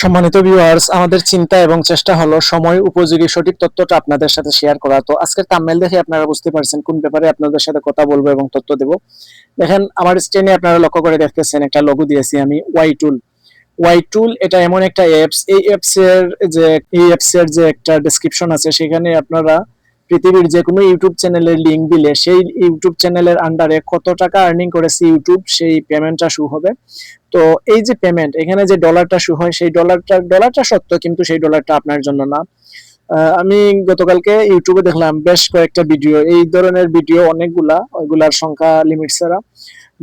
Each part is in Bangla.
সম্মানিত ভিউয়ার্স আমাদের চিন্তা এবং চেষ্টা হলো সময় উপযোগী সঠিক তথ্যটা আপনাদের সাথে শেয়ার করা। তো আজকের তামিল দেখে আপনারা বুঝতে পারছেন কোন ব্যাপারে আপনাদের সাথে কথা বলব এবং তথ্য দেব। দেখেন, আমার স্ক্রিনে আপনারা লক্ষ্য করে দেখতেছেন, একটা লোগো দিয়েছি আমি ওয়াই টুল ওয়াই টুল এটা এমন একটা অ্যাপস এই অ্যাপস এর যে, এই অ্যাপস এর যে একটা ডেসক্রিপশন আছে, সেখানে আপনারা পৃথিবীর যে কোনো ইউটিউব চ্যানেলের লিংক দিলে সেই ইউটিউব চ্যানেলের আন্ডারে কত টাকা আর্নিং করেছে ইউটিউব সেই পেমেন্টটা শু হবে। তো এই যে পেমেন্ট এখানে যে ডলারটা শু হয়, সেই ডলারটা ডলারটা সত্য, কিন্তু সেই ডলারটা আপনার জন্য না। আমি গতকালকে ইউটিউবে দেখলাম বেশ কয়েকটা ভিডিও এই ধরনের ভিডিও অনেকগুলা, ওইগুলার সংখ্যা লিমিট ছাড়া।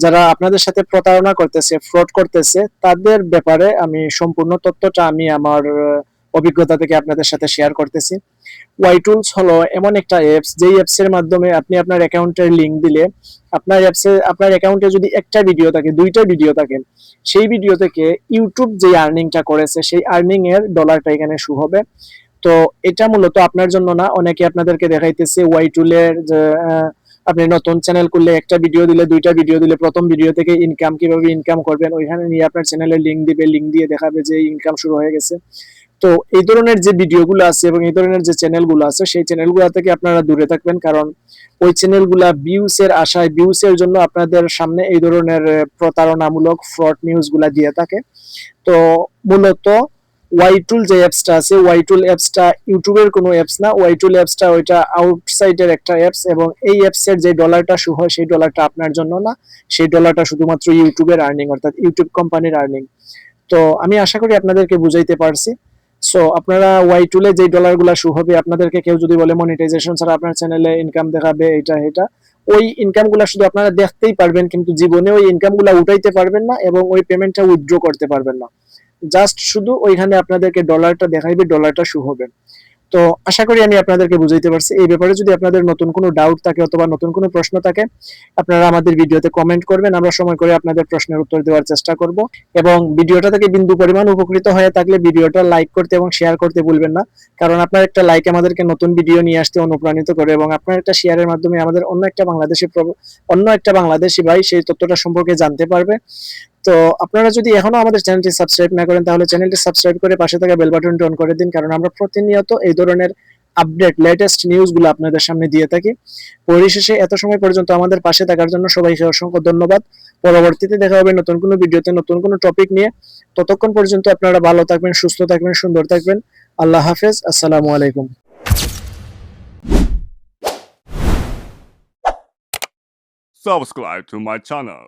যারা আপনাদের সাথে প্রতারণা করতেছে ফ্রড করতেছে, তাদের ব্যাপারে আমি সম্পূর্ণ তথ্যটা আমি আমার, অভিজ্ঞতা থেকে আপনাদের সাথে শেয়ার করতেছি। ওয়াই টুলস হলো এমন একটা অ্যাপস যেই অ্যাপস এর মাধ্যমে আপনি আপনার অ্যাকাউন্টের লিংক দিলে আপনার অ্যাপসে আপনার অ্যাকাউন্টে যদি একটা ভিডিও থাকে, দুইটা ভিডিও থাকে, সেই ভিডিও থেকে ইউটিউব যে আর্নিংটা করেছে, সেই আর্নিং এর ডলারটা এখানে শু হবে। তো এটা মূলত আপনার জন্য না, অনেকে আপনাদেরকে দেখাইতেছে ওয়াই টুলের যে আপনি নতুন চ্যানেল করলে একটা ভিডিও দিলে, দুইটা ভিডিও দিলে, প্রথম ভিডিও থেকে ইনকাম কীভাবে ইনকাম করবেন, ওইখানে নিয়ে আপনার চ্যানেলের লিংক দিবে লিংক দিয়ে দেখাবে যে ইনকাম শুরু হয়ে গেছে। তো এই ধরনের যে ভিডিওগুলো আছে এবং এই ধরনের যে চ্যানেলগুলো আছে, সেই চ্যানেলগুলো থেকে আপনারা দূরে থাকবেন। কারণ ওই চ্যানেলগুলা ভিউস এর আশায় ভিউস এর জন্য আপনাদের সামনে এই ধরনের প্রতারণামূলক ফ্রড নিউজগুলা দিয়ে থাকে। তো মূলত ওয়াইটুল যে অ্যাপসটা আছে ওয়াইটুল অ্যাপসটা ইউটিউবের কোনো অ্যাপস না। ওয়াইটুল অ্যাপসটা ওইটা আউটসাইডের একটা অ্যাপস এবং এই অ্যাপসের যে ডলারটা শু হয়, সেই ডলারটা আপনার জন্য না। সেই ডলারটা শুধুমাত্র ইউটিউবের আর্নিং অর্থাৎ ইউটিউব কোম্পানির আর্নিং তো আমি আশা করি আপনাদেরকে বুঝাইতে পারছি। সো আপনারা ওয়াই টুলে যে ডলারগুলো শু হবে, আপনাদেরকে কেউ যদি বলে মনিটাইজেশন ছাড়া আপনার চ্যানেলে ইনকাম দেখাবে, এটা এটা, ওই ইনকামগুলা শুধু আপনারা দেখতেই পারবেন, কিন্তু জীবনে ওই ইনকামগুলা উঠাইতে পারবেন না এবং ওই পেমেন্টটা উইথড্র করতে পারবেন না। জাস্ট শুধু ওইখানে আপনাদেরকে ডলারটা দেখাইবে ডলারটা শু হবে। তো আশা করি আমি আপনাদেরকে বুঝাইতে পারছি। এই ব্যাপারে যদি আপনাদের নতুন কোনো ডাউট থাকে অথবা নতুন কোনো প্রশ্ন থাকে, আপনারা আমাদের ভিডিওতে কমেন্ট করবেন। আমরা সময় করে আপনাদের প্রশ্নের উত্তর দেওয়ার চেষ্টা করব এবং ভিডিওটা থেকে বিন্দু পরিমাণ উপকৃত হয়ে থাকলে ভিডিওটা লাইক করতে এবং শেয়ার করতে ভুলবেন না। কারণ আপনার একটা লাইক আমাদেরকে নতুন ভিডিও নিয়ে আসতে অনুপ্রাণিত করে এবং আপনার একটা শেয়ারের মাধ্যমে আমাদের অন্য একটা বাংলাদেশি অন্য একটা বাংলাদেশি ভাই সেই তথ্যটা সম্পর্কে জানতে পারবে। তো আপনারা যদি এখনও আমাদের চ্যানেলটি সাবস্ক্রাইব না করেন, তাহলে চ্যানেলটি সাবস্ক্রাইব করে পাশে থাকা বেল বাটনটি অন করে দিন, কারণ আমরা প্রতিনিয়ত এই ধরনের আপডেট লেটেস্ট নিউজগুলো আপনাদের সামনে দিয়ে থাকি। পরিশেষে এত সময় পর্যন্ত আমাদের পাশে থাকার জন্য সবাইকে অসংখ্য ধন্যবাদ। পরবর্তীতে দেখা হবে নতুন কোনো ভিডিওতে, নতুন কোনো টপিক নিয়ে। ততক্ষণ পর্যন্ত আপনারা ভালো থাকবেন, সুস্থ থাকবেন, সুন্দর থাকবেন। আল্লাহ হাফেজ, আসসালামু আলাইকুম। Subscribe to my channel.